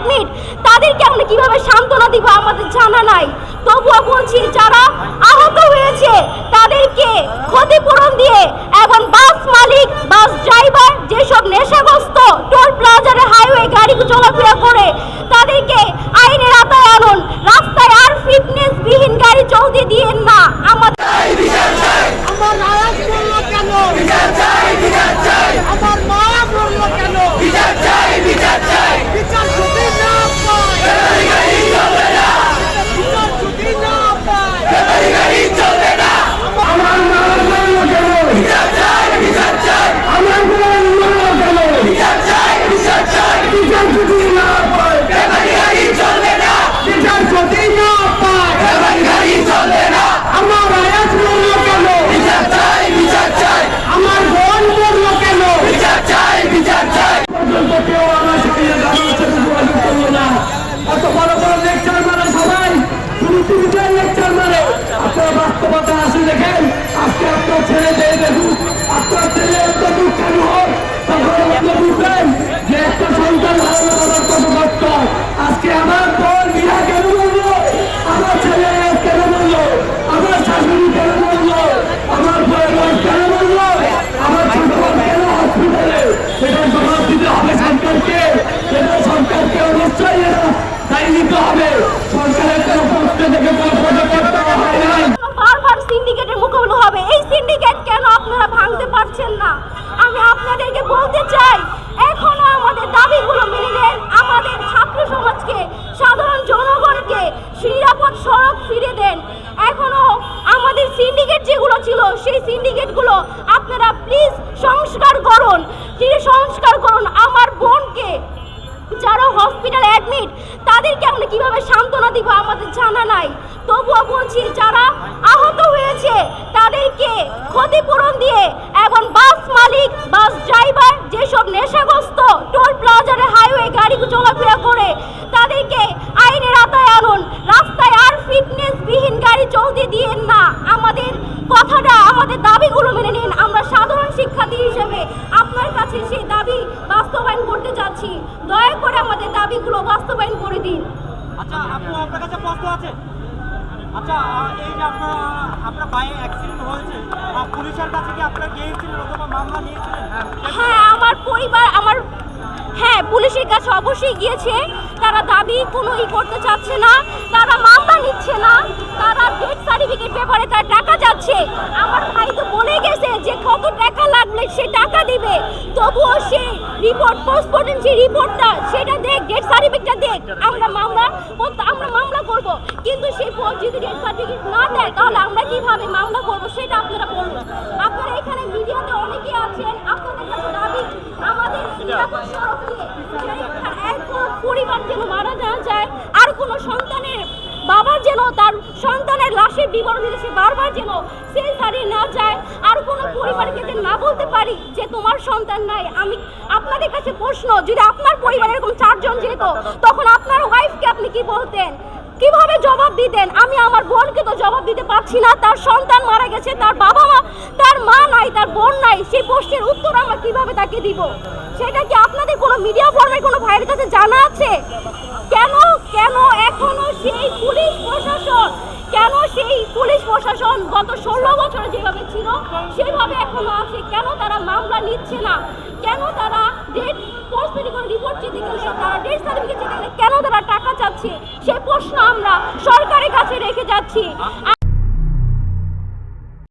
Admit তাদেরকে আমরা কীভাবে সান্ত্বনা দিব আমাদের জানা নাই? তবুও বলছি যারা আহত হয়েছে তাদেরকে ক্ষতিপূরণ দিয়ে এবং বাস মালিক বাস ড্রাইভার যেসব নেশাগ্রস্ত টোল প্লাজারে হাইওয়ে গাড়ি চলাফেরা করে তাদেরকে আইনের আতায় আনুন রাস্তায় আর ফিটনেস বিহীন গাড়ি চলতে দিয়েন না আমাদের আমার আয়াত করল কেন আমার মা করল কেন বিচার যদি না পায় বিচার যদি না পায় বিচার যদি না পায় আমার আয়াত করল কেন আমার বোন করল কেন পর্যন্ত কেউ আমার সাথে দাঁড়িয়ে সাথে যোগাযোগ করল না এত বড় বড় লেকচার মারে সবাই টিভিতে লেকচার মারে। আপনারা বাস্তবতা আসে দেখেন, আজকে আপনার ছেলে দিয়ে দেখুন আপনার ছেলে এত দুঃখ কেন হোক তখন আপনি বুঝবেন যে একটা সন্তান হারানো আমার কত কষ্ট। আজকে আমার বোন বিয়া কেন বলল আমার ছেলে কেন বলল আমার শাশুড়ি কেন বলল আমার বয়স কেন বলল আমার ছোট কেন হসপিটালে সেটা জবাব দিতে হবে সরকারকে। সেটা সরকারকে অবশ্যই দায়ী নিতে হবে। সিন্ডিকেটের মোকাবিলা হবে। এই সিন্ডিকেট কেন আপনারা ভাঙতে পারছেন না? আমি আপনাদেরকে বলতে চাই, এখনও আমাদের দাবিগুলো মেনে আমাদের ছাত্র সমাজকে, সাধারণ জনগণকে নিরাপদ সড়ক ফিরে দেন। এখনও আমাদের সিন্ডিকেট যেগুলো ছিল, সেই সিন্ডিকেটগুলো আপনারা প্লিজ সংস্কার করুন। সংস্কার করুন। আমার বোনকে, যারা হসপিটালে অ্যাডমিট তাদেরকে আমরা কীভাবে সান্ত্বনা দিয়েন না। আমাদের কথাটা আমাদের দাবিগুলো মেনে নিন। আমরা সাধারণ শিক্ষার্থী হিসেবে আপনার কাছে সেই দাবি বাস্তবায়ন করতে যাচ্ছি। দয়া করে আমাদের দাবিগুলো বাস্তবায়ন করে দিন। আচ্ছা আপু আপনার কাছে প্রশ্ন আছে? আচ্ছা এই যে আপনার আপনার বাইরে অ্যাক্সিডেন্ট হয়েছে পুলিশের কাছে কি আপনারা গিয়েছিলেন অথবা মামলা নিয়েছিলেন? হ্যাঁ আমার পরিবার আমার হ্যাঁ পুলিশের কাছে অবশ্যই গিয়েছে। তারা দাবি কোনো ই করতে চাচ্ছে না তারা মামলা নিচ্ছে না। পেপারে তার টাকা যাচ্ছে। আমার ভাই তো বলে গেছে যে কত টাকা লাগলে সে টাকা দিবে। তবুও সে রিপোর্ট পোস্টমর্টম যে রিপোর্টটা সেটা দেখ ডেথ সার্টিফিকেটটা দেখ। আমরা মামলা আমরা মামলা করব। কিন্তু সেই যদি ডেথ সার্টিফিকেট না দেয়, তাহলে আমরা কীভাবে মামলা করব সেটা আপনারা বলুন। আপনারা এখানে মিডিয়াতে অনেকে আছেন, আপনাদের কাছে দাবি, আমাদের পরিবার যেন মারা না যায়, আর কোনো সন্তানের বাবা যেন তার সন্তানের লাশের বিবরণ সে বারবার যেন সেই হারিয়ে না যায় আর কোনো পরিবারকে যেন না বলতে পারি যে তোমার সন্তান নাই, আমি আপনাদের কাছে প্রশ্ন, যদি আপনার পরিবারে এরকম চারজন যেত, তখন আপনার ওয়াইফকে আপনি কি বলতেন? কীভাবে জবাব দিতেন? আমি আমার বোনকে তো জবাব দিতে পারছি না, তার সন্তান মারা গেছে, তার বাবা মা তার মা নাই, তার বোন নাই, সেই প্রশ্নের উত্তর আমরা কীভাবে তাকে দিব? সেটা কি আপনাদের কোনো মিডিয়া ফর্মের কোনো ভাইয়ের কাছে জানা আছে? কেন কেন এখনও সেই পুলিশ প্রশাসন কেন সেই প্রশাসন গত ষোলো বছরে যেভাবে ছিল, সেভাবে এখনও আছে। কেন তারা মামলা নিচ্ছে না? কেন তারা ডেট মেডিকেল রিপোর্ট চেতে গেলে তারা ডেট সার্টিফিকেট চেতে কেন তারা টাকা চাচ্ছে? সে প্রশ্ন আমরা সরকারের কাছে রেখে যাচ্ছি।